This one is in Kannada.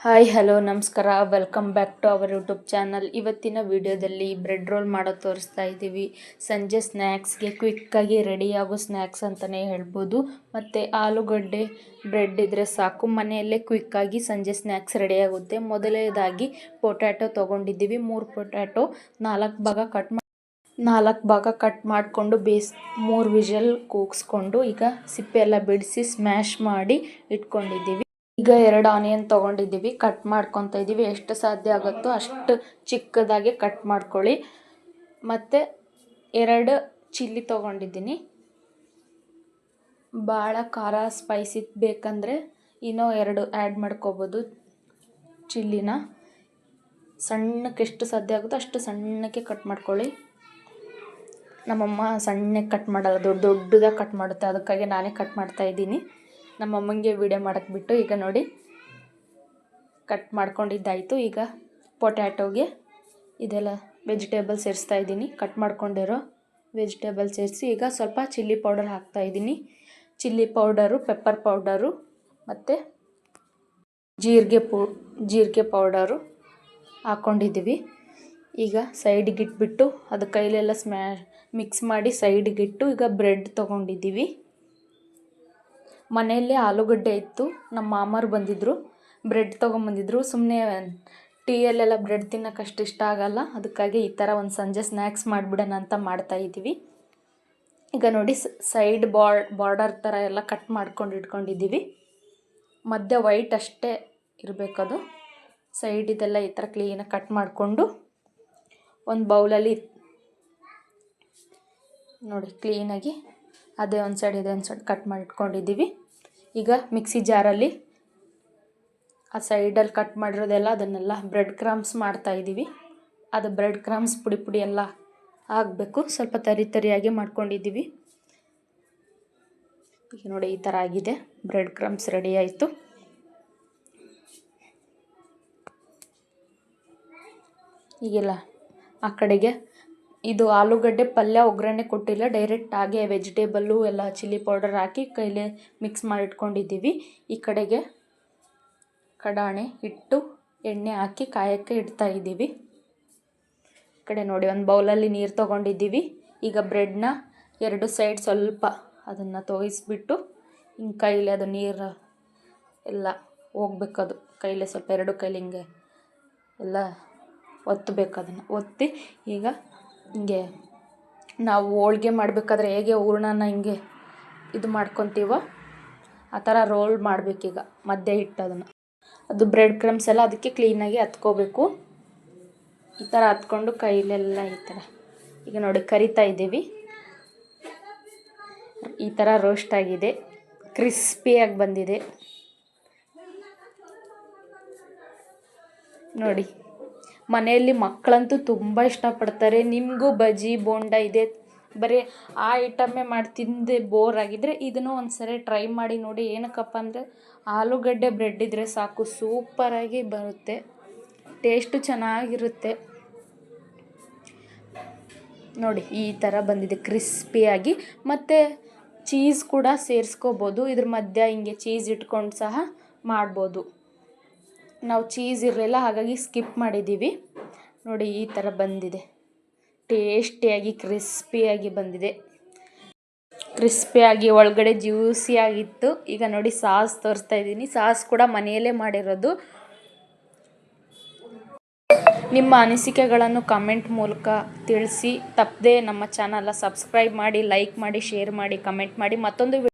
ಹಾಯ್, ಹಲೋ, ನಮಸ್ಕಾರ. Welcome back to our YouTube channel ಇವತ್ತಿನ ವಿಡಿಯೋದಲ್ಲಿ ಬ್ರೆಡ್ ರೋಲ್ ಮಾಡೋದು ತೋರಿಸ್ತಾ ಇದ್ದೀವಿ. ಸಂಜೆ ಸ್ನ್ಯಾಕ್ಸ್ಗೆ ಕ್ವಿಕ್ಕಾಗಿ ರೆಡಿಯಾಗೋ ಸ್ನ್ಯಾಕ್ಸ್ ಅಂತಲೇ ಹೇಳ್ಬೋದು. ಮತ್ತು ಆಲೂಗಡ್ಡೆ ಬ್ರೆಡ್ ಇದ್ದರೆ ಸಾಕು. ಮನೆಯಲ್ಲೇ ಕ್ವಿಕ್ಕಾಗಿ ಸಂಜೆ ಸ್ನ್ಯಾಕ್ಸ್ ರೆಡಿಯಾಗುತ್ತೆ ಮೊದಲನೇದಾಗಿ ಪೊಟ್ಯಾಟೊ ತೊಗೊಂಡಿದ್ದೀವಿ. ಮೂರು ಪೊಟ್ಯಾಟೊ ನಾಲ್ಕು ಭಾಗ ಕಟ್ ನಾಲ್ಕು ಭಾಗ ಕಟ್ ಮಾಡಿಕೊಂಡು ಬೇಸ್ ಮೂರು ವಿಷಲ್ ಕೂಗಿಸ್ಕೊಂಡು ಈಗ ಸಿಪ್ಪೆ ಎಲ್ಲ ಬಿಡಿಸಿ ಸ್ಮ್ಯಾಶ್ ಮಾಡಿ ಇಟ್ಕೊಂಡಿದ್ದೀವಿ. ಈಗ ಎರಡು ಆನಿಯನ್ ತೊಗೊಂಡಿದ್ದೀವಿ ಕಟ್ ಮಾಡ್ಕೊತ ಇದ್ದೀವಿ ಎಷ್ಟು ಸಾಧ್ಯ ಆಗುತ್ತೋ ಅಷ್ಟು ಚಿಕ್ಕದಾಗಿ ಕಟ್ ಮಾಡ್ಕೊಳ್ಳಿ. ಮತ್ತು ಎರಡು ಚಿಲ್ಲಿ ತೊಗೊಂಡಿದ್ದೀನಿ. ಭಾಳ ಖಾರ ಸ್ಪೈಸಿ ಬೇಕಂದರೆ ಇನ್ನೂ ಎರಡು ಆ್ಯಡ್ ಮಾಡ್ಕೋಬೋದು ಚಿಲ್ಲಿನ. ಸಣ್ಣಕ್ಕೆ ಎಷ್ಟು ಸಾಧ್ಯ ಆಗುತ್ತೋ ಅಷ್ಟು ಸಣ್ಣಕ್ಕೆ ಕಟ್ ಮಾಡ್ಕೊಳ್ಳಿ. ನಮ್ಮಮ್ಮ ಸಣ್ಣಕ್ಕೆ ಕಟ್ ಮಾಡಲ್ಲ, ದೊಡ್ಡ ದೊಡ್ಡದಾಗಿ ಕಟ್ ಮಾಡುತ್ತೆ. ಅದಕ್ಕಾಗಿ ನಾನೇ ಕಟ್ ಮಾಡ್ತಾ ಇದ್ದೀನಿ. ನಮ್ಮ ಅಮ್ಮಂಗೆ ವೀಡಿಯೋ ಮಾಡೋಕ್ಕೆ ಬಿಟ್ಟು ಈಗ ನೋಡಿ ಕಟ್ ಮಾಡ್ಕೊಂಡಿದ್ದಾಯಿತು. ಈಗ ಪೊಟ್ಯಾಟೋಗೆ ಇದೆಲ್ಲ ವೆಜಿಟೇಬಲ್ ಸೇರಿಸ್ತಾ ಇದ್ದೀನಿ. ಕಟ್ ಮಾಡ್ಕೊಂಡಿರೋ ವೆಜಿಟೇಬಲ್ ಸೇರಿಸಿ ಈಗ ಸ್ವಲ್ಪ ಚಿಲ್ಲಿ ಪೌಡರ್ ಹಾಕ್ತಾ ಇದ್ದೀನಿ. ಚಿಲ್ಲಿ ಪೌಡರು ಪೆಪ್ಪರ್ ಪೌಡರು ಮತ್ತು ಜೀರಿಗೆ ಪೌ, ಜೀರಿಗೆ ಪೌಡರು ಹಾಕ್ಕೊಂಡಿದ್ದೀವಿ ಈಗ ಸೈಡಿಗಿಟ್ಬಿಟ್ಟು ಅದು ಕೈಲೆಲ್ಲ ಸ್ಮ್ಯಾ ಮಿಕ್ಸ್ ಮಾಡಿ ಸೈಡಿಗಿಟ್ಟು ಈಗ ಬ್ರೆಡ್ ತೊಗೊಂಡಿದ್ದೀವಿ. ಮನೆಯಲ್ಲೇ ಆಲೂಗಡ್ಡೆ ಇತ್ತು. ನಮ್ಮ ಮಾಮರು ಬಂದಿದ್ದರು ಬ್ರೆಡ್ ತೊಗೊಂಬಂದಿದ್ರು. ಸುಮ್ಮನೆ ಟೀಯಲ್ಲೆಲ್ಲ ಬ್ರೆಡ್ ತಿನ್ನೋಕೆ ಅಷ್ಟು ಇಷ್ಟ ಆಗಲ್ಲ. ಅದಕ್ಕಾಗಿ ಈ ಥರ ಒಂದು ಸಂಜೆ ಸ್ನ್ಯಾಕ್ಸ್ ಮಾಡಿಬಿಡೋಣ ಅಂತ ಮಾಡ್ತಾಯಿದ್ದೀವಿ ಈಗ ನೋಡಿ ಸೈಡ್ ಬಾರ್ ಬಾರ್ಡರ್ ಥರ ಎಲ್ಲ ಕಟ್ ಮಾಡ್ಕೊಂಡು ಇಟ್ಕೊಂಡಿದ್ದೀವಿ. ಮಧ್ಯ ವೈಟ್ ಅಷ್ಟೇ ಇರಬೇಕದು. ಸೈಡ್ ಇದೆಲ್ಲ ಈ ಥರ ಕ್ಲೀನಾಗಿ ಕಟ್ ಮಾಡಿಕೊಂಡು ಒಂದು ಬೌಲಲ್ಲಿ ನೋಡಿ ಕ್ಲೀನಾಗಿ ಅದೇ ಒಂದು ಸೈಡ್, ಇದೆ ಒಂದು ಸೈಡ್ ಕಟ್ ಮಾಡಿ ಇಟ್ಕೊಂಡಿದ್ದೀವಿ ಈಗ ಮಿಕ್ಸಿ ಜಾರಲ್ಲಿ ಆ ಸೈಡಲ್ಲಿ ಕಟ್ ಮಾಡಿರೋದೆಲ್ಲ ಅದನ್ನೆಲ್ಲ ಬ್ರೆಡ್ ಕ್ರಮ್ಸ್ ಮಾಡ್ತಾಯಿದ್ದೀವಿ ಅದು ಬ್ರೆಡ್ ಕ್ರಮ್ಸ್ ಪುಡಿ ಪುಡಿ ಎಲ್ಲ ಆಗಬೇಕು. ಸ್ವಲ್ಪ ತರಿ ತರಿಯಾಗಿ ಮಾಡ್ಕೊಂಡಿದ್ದೀವಿ. ಈಗ ನೋಡಿ ಈ ಥರ ಆಗಿದೆ. ಬ್ರೆಡ್ ಕ್ರಮ್ಸ್ ರೆಡಿ ಆಯಿತು. ಈಗೆಲ್ಲ ಆ ಕಡೆಗೆ ಇದು ಆಲೂಗಡ್ಡೆ ಪಲ್ಯ, ಒಗ್ಗರಣೆ ಕೊಟ್ಟಿಲ್ಲ. ಡೈರೆಕ್ಟ್ ಹಾಗೆ ವೆಜಿಟೇಬಲ್ಲು ಎಲ್ಲ ಚಿಲ್ಲಿ ಪೌಡರ್ ಹಾಕಿ ಕೈಲೇ ಮಿಕ್ಸ್ ಮಾಡಿ ಇಟ್ಕೊಂಡಿದ್ದೀವಿ ಈ ಕಡೆಗೆ ಕಡಾಣೆ ಇಟ್ಟು ಎಣ್ಣೆ ಹಾಕಿ ಕಾಯೋಕ್ಕೆ ಇಡ್ತಾ ಇದ್ದೀವಿ. ಈ ಕಡೆ ನೋಡಿ, ಒಂದು ಬೌಲಲ್ಲಿ ನೀರು ತೊಗೊಂಡಿದ್ದೀವಿ. ಈಗ ಬ್ರೆಡ್ನ ಎರಡು ಸೈಡ್ ಸ್ವಲ್ಪ ಅದನ್ನು ತೋಯಿಸ್ಬಿಟ್ಟು ಹಿಂಗೆ ಕೈಲಿ ಅದು ನೀರು ಎಲ್ಲ ಹೋಗ್ಬೇಕದು. ಕೈಲೇ ಸ್ವಲ್ಪ ಎರಡು ಕೈಲಿ ಹಿಂಗೆ ಎಲ್ಲ ಒತ್ತಬೇಕು ಅದನ್ನು. ಒತ್ತಿ ಈಗ ಹಿಂಗೆ ನಾವು ಹೋಳ್ಗೆ ಮಾಡಬೇಕಾದ್ರೆ ಹೇಗೆ ಹೂರ್ಣನ ಹಿಂಗೆ ಇದು ಮಾಡ್ಕೊತೀವೋ ಆ ಥರ ರೋಲ್ ಮಾಡಬೇಕೀಗ ಮಧ್ಯೆ ಹಿಟ್ಟು ಅದನ್ನು ಅದು ಬ್ರೆಡ್ ಕ್ರಮ್ಸ್ ಎಲ್ಲ ಅದಕ್ಕೆ ಕ್ಲೀನಾಗಿ ಹತ್ಕೋಬೇಕು. ಈ ಥರ ಹತ್ಕೊಂಡು ಕೈಲೆಲ್ಲ ಈ ಥರ. ಈಗ ನೋಡಿ ಕರಿತಾ ಇದ್ದೀವಿ. ಈ ಥರ ರೋಸ್ಟ್ ಆಗಿದೆ. ಕ್ರಿಸ್ಪಿಯಾಗಿ ಬಂದಿದೆ. ನೋಡಿ. ಮನೆಯಲ್ಲಿ ಮಕ್ಕಳಂತೂ ತುಂಬ ಇಷ್ಟಪಡ್ತಾರೆ. ನಿಮಗೂ ಬಜ್ಜಿ, ಬೋಂಡ ಇದೆ. ಬರೀ ಆ ಐಟಮ್ಮೇ ಮಾಡಿ ತಿಂದು ಬೋರ್ ಆಗಿದ್ದರೆ ಇದನ್ನು ಒಂದು ಸರಿ ಟ್ರೈ ಮಾಡಿ ನೋಡಿ ಏನಕ್ಕಪ್ಪ ಅಂದರೆ ಆಲೂಗಡ್ಡೆ ಬ್ರೆಡ್ ಇದ್ದರೆ ಸಾಕು ಸೂಪರಾಗಿ ಬರುತ್ತೆ. ಟೇಸ್ಟು ಚೆನ್ನಾಗಿರುತ್ತೆ. ನೋಡಿ, ಈ ಥರ ಬಂದಿದೆ ಕ್ರಿಸ್ಪಿಯಾಗಿ ಮತ್ತು ಚೀಸ್ ಕೂಡ ಸೇರಿಸ್ಕೋಬೋದು. ಇದ್ರ ಮಧ್ಯ ಹಿಂಗೆ ಚೀಸ್ ಇಟ್ಕೊಂಡು ಸಹ ಮಾಡ್ಬೋದು. ನಾವು ಚೀಸ್ ಇರಲಿಲ್ಲ, ಹಾಗಾಗಿ ಸ್ಕಿಪ್ ಮಾಡಿದ್ದೀವಿ ನೋಡಿ, ಈ ಥರ ಬಂದಿದೆ. ಟೇಸ್ಟಿಯಾಗಿ ಕ್ರಿಸ್ಪಿಯಾಗಿ ಬಂದಿದೆ. ಕ್ರಿಸ್ಪಿಯಾಗಿ ಒಳಗಡೆ ಜ್ಯೂಸಿಯಾಗಿತ್ತು ಈಗ ನೋಡಿ, ಸಾಸ್ ತೋರಿಸ್ತಾ ಇದ್ದೀನಿ. ಸಾಸ್ ಕೂಡ ಮನೆಯಲ್ಲೇ ಮಾಡಿರೋದು. ನಿಮ್ಮ ಅನಿಸಿಕೆಗಳನ್ನು ಕಮೆಂಟ್ ಮೂಲಕ ತಿಳಿಸಿ. ತಪ್ಪದೆ ನಮ್ಮ ಚಾನಲ್ನ ಸಬ್ಸ್ಕ್ರೈಬ್ ಮಾಡಿ ಲೈಕ್ ಮಾಡಿ ಶೇರ್ ಮಾಡಿ ಕಮೆಂಟ್ ಮಾಡಿ. ಮತ್ತೊಂದು